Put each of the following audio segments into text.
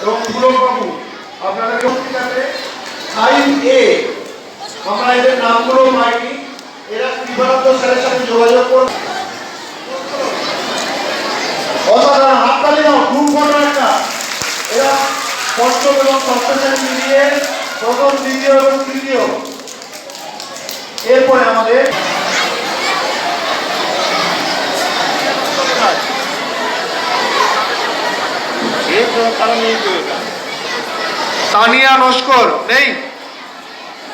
এবং পুলক বাবু সাইন এ আমরা এদের নামগুলো পাইনি। এরা বিভারান্ত স্যারের সাথে যোগাযোগ করুন অসাধারণ হাততালি দাও খুব ফটো একটা এরা পঞ্চম এবং ষষ্ঠ প্রথম দ্বিতীয় এবং তৃতীয় এরপরে আমাদের তানিয়া নস্কর নেই?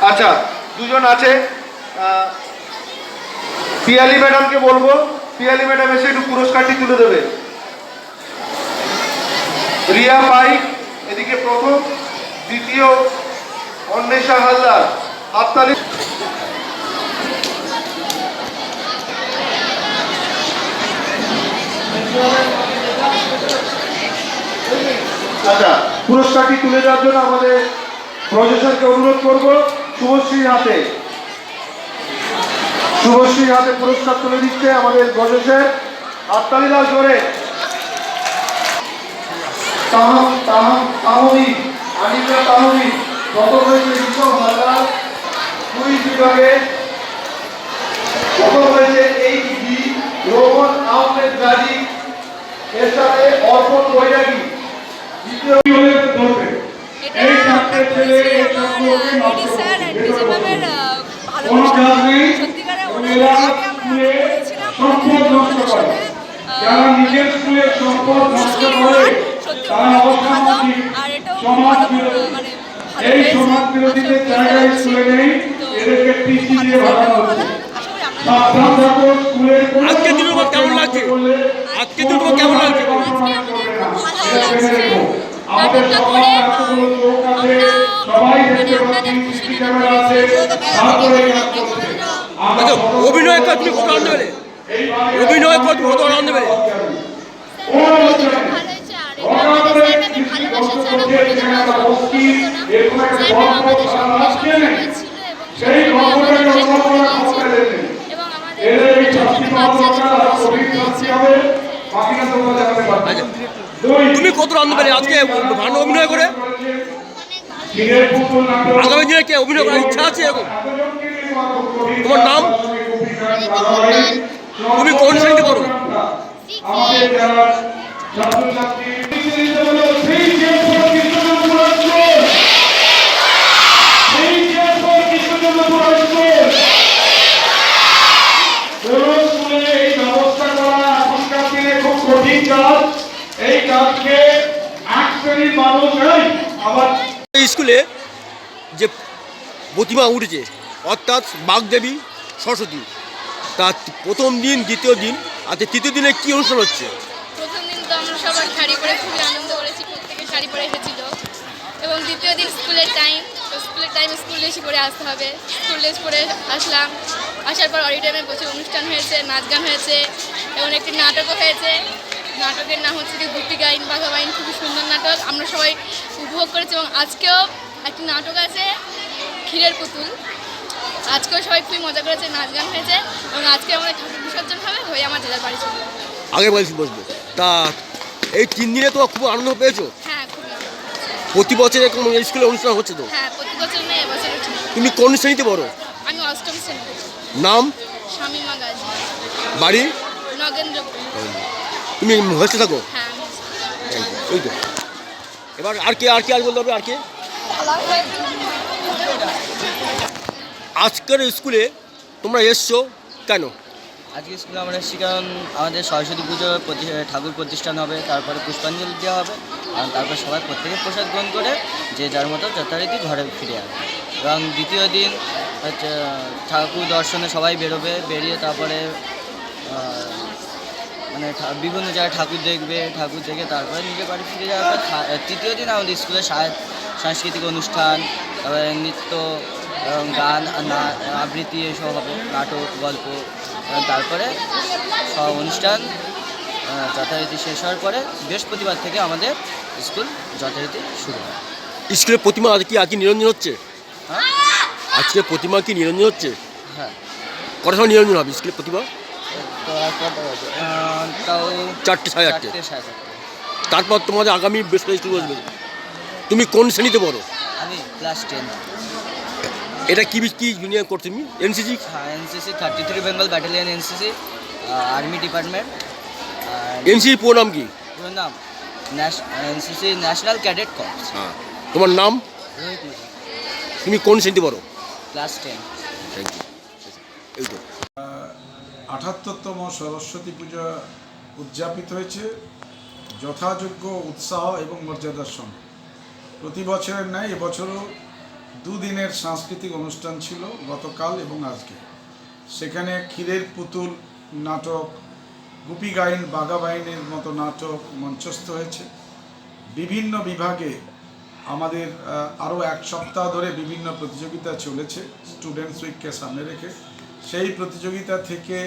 আচ্ছা দুজন আছে। পিয়ালি ম্যাডামকে বলব। পিয়ালি ম্যাডাম এসে একটু পুরস্কারটি তুলে দেবে। রিয়া পাইক, এদিকে প্রথম, দ্বিতীয়, অন্বেষা হালদার। হাততালি আচ্ছা পুরস্কারটি তুলে দেওয়ার জন্য আমাদের প্রশাসনকে অনুরোধ করব, শুভশ্রীর হাতে। শুভশ্রীর হাতে পুরস্কার তুলে দিচ্ছে আমাদের তাহমি আনিকা তাহমি, কত হয়েছে হয়েছে গাজী? এর সাথে অর্পণ বৈরাগী। যারা নিজের সম্পদ নষ্ট করে তারা সমাজ বিরোধী। মানে এই সমাজ বিরোধীদের জায়গায় স্কুলে নেই। এদেরকে টিসি দিয়ে ভাড়ানো হচ্ছে আশা করি আপনাদের সাবধান থাকো স্কুলের আজকে দিনের কেমন লাগছে? আজকে দিনের কেমন লাগছে? কাজ অভিনয় করে তুমি কত আনন্দ পেলে অভিনয় তুমি কত আনন্দ পেলে কোনো কত আনন্দ পারি আজকে ভালো অভিনয় করে আগামী দিনে কে অভিনয় করার ইচ্ছা আছে এরকম তোমার নাম? তুমি কোন শ্রেণীতে পড়ো? আমাদের যারা ছাত্রছাত্রী সেই যে কৃষ্ণচন্দ্র স্কুল সেই যে কৃষ্ণচন্দ্র স্কুল কোন স্কুলে এই ব্যবস্থা করা এখনকার দিনে খুব কঠিন কাজ এই কাজকে এক শ্রেণির মানুষ এই আবার এই স্কুলে যে প্রতিমা উঠেছে অর্থাৎ বাগদেবী সরস্বতী তার প্রথম দিন দ্বিতীয় দিন আজকে তৃতীয় দিনে কি অনুষ্ঠান হচ্ছে? প্রথম দিন তো আমরা সবাই শাড়ি পরে খুবই আনন্দ করেছি প্রত্যেকে শাড়ি পরে এসেছিল। এবং দ্বিতীয় দিন স্কুলের টাইম তো স্কুলের টাইম স্কুল ড্রেস পরে আসতে হবে। স্কুল ড্রেস পরে আসলাম। আসার পর অডিটোরিয়ামে প্রচুর অনুষ্ঠান হয়েছে নাচ গান হয়েছে এবং একটি নাটকও হয়েছে। নাটকের নাম হচ্ছে যে গুপি গাইন বাঘা বাইন খুবই সুন্দর নাটক। আমরা সবাই উপভোগ করেছি এবং আজকেও একটি নাটক আছে ক্ষীরের পুতুল। আজকেও সবাই খুবই মজা করেছে নাচ গান হয়েছে এবং আজকে আমাদের ঠাকুর বিসর্জন হবে হয়ে আমার জেলার বাড়ি চলে আগে বলছি বসবো। তা এই তিন দিনে তো খুব আনন্দ পেয়েছ? হ্যাঁ প্রতি বছর এরকম স্কুলে অনুষ্ঠান হচ্ছে তো? হ্যাঁ প্রতি বছর এবছর তুমি কোন শ্রেণীতে পড়ো? আমি অষ্টম শ্রেণি। নাম? স্বামী মাগাজি বাড়ি? নগেন্দ্রপুর। তুমি হচ্ছে থাকো। হ্যাঁ। ওই তো। এবার আর কে আর কে আর বলতে হবে আর কে? আজকের স্কুলে তোমরা এসছো কেন? আজকে স্কুলে আমরা এসেছি কারণ আমাদের সরস্বতী পুজো প্রতি- ঠাকুর প্রতিষ্ঠান হবে তারপরে পুষ্পাঞ্জলি দেওয়া হবে আর তারপর সবাই প্রত্যেকে প্রসাদ গ্রহণ করে যে যার মতো যথারীতি ঘরে ফিরে আসবে। এবং দ্বিতীয় দিন হচ্ছে ঠাকুর দর্শনে সবাই বেরোবে বেরিয়ে তারপরে মানে বিভিন্ন জায়গায় ঠাকুর দেখবে ঠাকুর দেখে তারপরে নিজের বাড়ি ফিরে যাওয়ার পর তৃতীয় দিন আমাদের স্কুলে সাংস্কৃতিক অনুষ্ঠান তারপরে নৃত্য এবং গান না- আবৃত্তি এসব হবে নাটক গল্প তারপরে সব অনুষ্ঠান যথারীতি শেষ হওয়ার পরে বৃহস্পতিবার থেকে আমাদের স্কুল যথারীতি শুরু হয়। স্কুলের প্রতিমা কি আজকে নিরঞ্জন হচ্ছে? হ্যাঁ। আজকে প্রতিমা কি নিরঞ্জন হচ্ছে? হ্যাঁ। কটার সময় নিরঞ্জন হবে স্কুলের প্রতিমা? চারটে সাড়ে চারটে তারপর তোমাদের আগামী কিছু শুরু আসবে। তুমি কোন শ্রেণীতে পড়ো? আমি ক্লাস টেন এটা কি কি জুনিয়র করছ তুমি? এনসিসি হ্যাঁ NCC thirty three Bengal battalion NCC army department NCC পুরো নাম কি? পুরো নাম এনসিসি ন্যাশনাল ক্যাডেট কর্পস হ্যাঁ। তোমার নাম? তুমি কোন শ্রেণীতে পড়ো? ক্লাস টেন থ্যাংক ইউ এই তো। আঠাত্তরতম সরস্বতী পূজা উদযাপিত হয়েছে। যথাযোগ্য উৎসাহ এবং মর্যাদার সঙ্গে। প্রতি বছরের ন্যায় এবছরও দুদিনের সাংস্কৃতিক অনুষ্ঠান ছিল গতকাল এবং আজকে। সেখানে ক্ষীরের পুতুল, নাটক, গুপি গাইন, বাঘা বাইনের মতো নাটক মঞ্চস্থ হয়েছে। বিভিন্ন বিভাগে আমাদের আরও এক সপ্তাহ ধরে বিভিন্ন প্রতিযোগিতা চলেছে। স্টুডেন্টস উইককে সামনে রেখে সেই প্রতিযোগিতা থেকে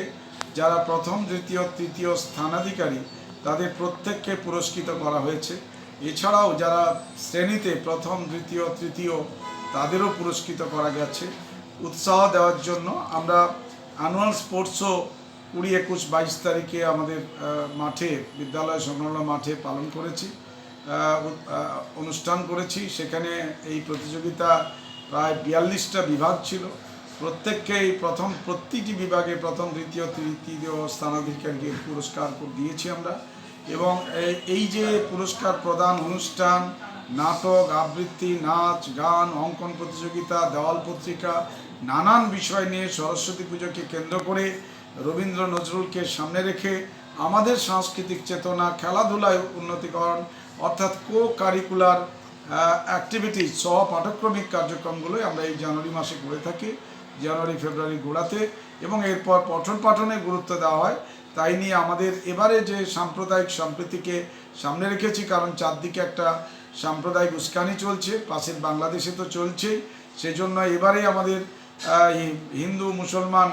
যারা প্রথম, দ্বিতীয়, তৃতীয় স্থানাধিকারী, তাদের প্রত্যেককে পুরস্কৃত করা হয়েছে। এছাড়াও যারা শ্রেণীতে প্রথম, দ্বিতীয়, তৃতীয়, তাদেরও পুরস্কৃত করা গেছে। উৎসাহ দেওয়ার জন্য আমরা অ্যানুয়াল স্পোর্টসও কুড়ি, একুশ, বাইশ তারিখে আমাদের মাঠে, বিদ্যালয় সংলগ্ন মাঠে পালন করেছি অনুষ্ঠান করেছি। সেখানে এই প্রতিযোগিতা প্রায় বিয়াল্লিশটা বিভাগ ছিল। প্রত্যেককেই প্রথম প্রতিটি বিভাগে প্রথম, দ্বিতীয় তৃতীয় স্থানাধিকারীকে পুরস্কার দিয়েছি আমরা। এবং এই যে পুরস্কার প্রদান অনুষ্ঠান, নাটক, আবৃত্তি, নাচ, গান, অঙ্কন প্রতিযোগিতা, দেওয়াল পত্রিকা, নানান বিষয় নিয়ে সরস্বতী পুজোকে কেন্দ্র করে রবীন্দ্র নজরুলকে সামনে রেখে আমাদের সাংস্কৃতিক চেতনা, খেলাধুলায় উন্নতিকরণ, অর্থাৎ কো কারিকুলার অ্যাক্টিভিটিস সহ পাঠক্রমিক কার্যক্রমগুলোই আমরা এই জানুয়ারি মাসে করে থাকি। জানুয়ারি, ফেব্রুয়ারি গোড়াতে এবং এরপর পঠন পাঠনে গুরুত্ব দেওয়া হয়। তাই নিয়ে আমাদের এবারে যে সাম্প্রদায়িক সম্প্রীতিকে সামনে রেখেছি, কারণ চারদিকে একটা সাম্প্রদায়িক উস্কানি চলছে পাশের বাংলাদেশে তো চলছেই সেজন্য এবারে আমাদের হিন্দু, মুসলমান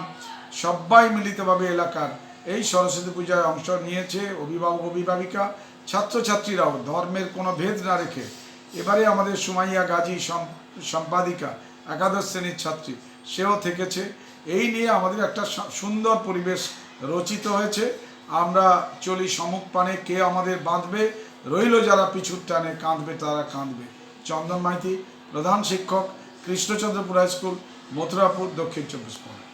সবাই মিলিতভাবে এলাকার এই সরস্বতী পূজায় অংশ নিয়েছে, অভিভাবক, অভিভাবিকা, ছাত্রছাত্রীরাও, ধর্মের কোনো ভেদ না রেখে। এবারে আমাদের সুমাইয়া গাজী সম্পাদিকা, একাদশ শ্রেণির ছাত্রী। সেও থেকেছে। এই নিয়ে আমাদের একটা সুন্দর পরিবেশ রচিত হয়েছে। আমরা চলি সমুখ পানে কে আমাদের বাঁধবে? রইল যারা পিছুর টানে, কাঁদবে তারা কাঁদবে। চন্দন মাইতি, প্রধান শিক্ষক, কৃষ্ণচন্দ্রপুর হাই স্কুল, মথুরাপুর, দক্ষিণ চব্বিশ পরগনা।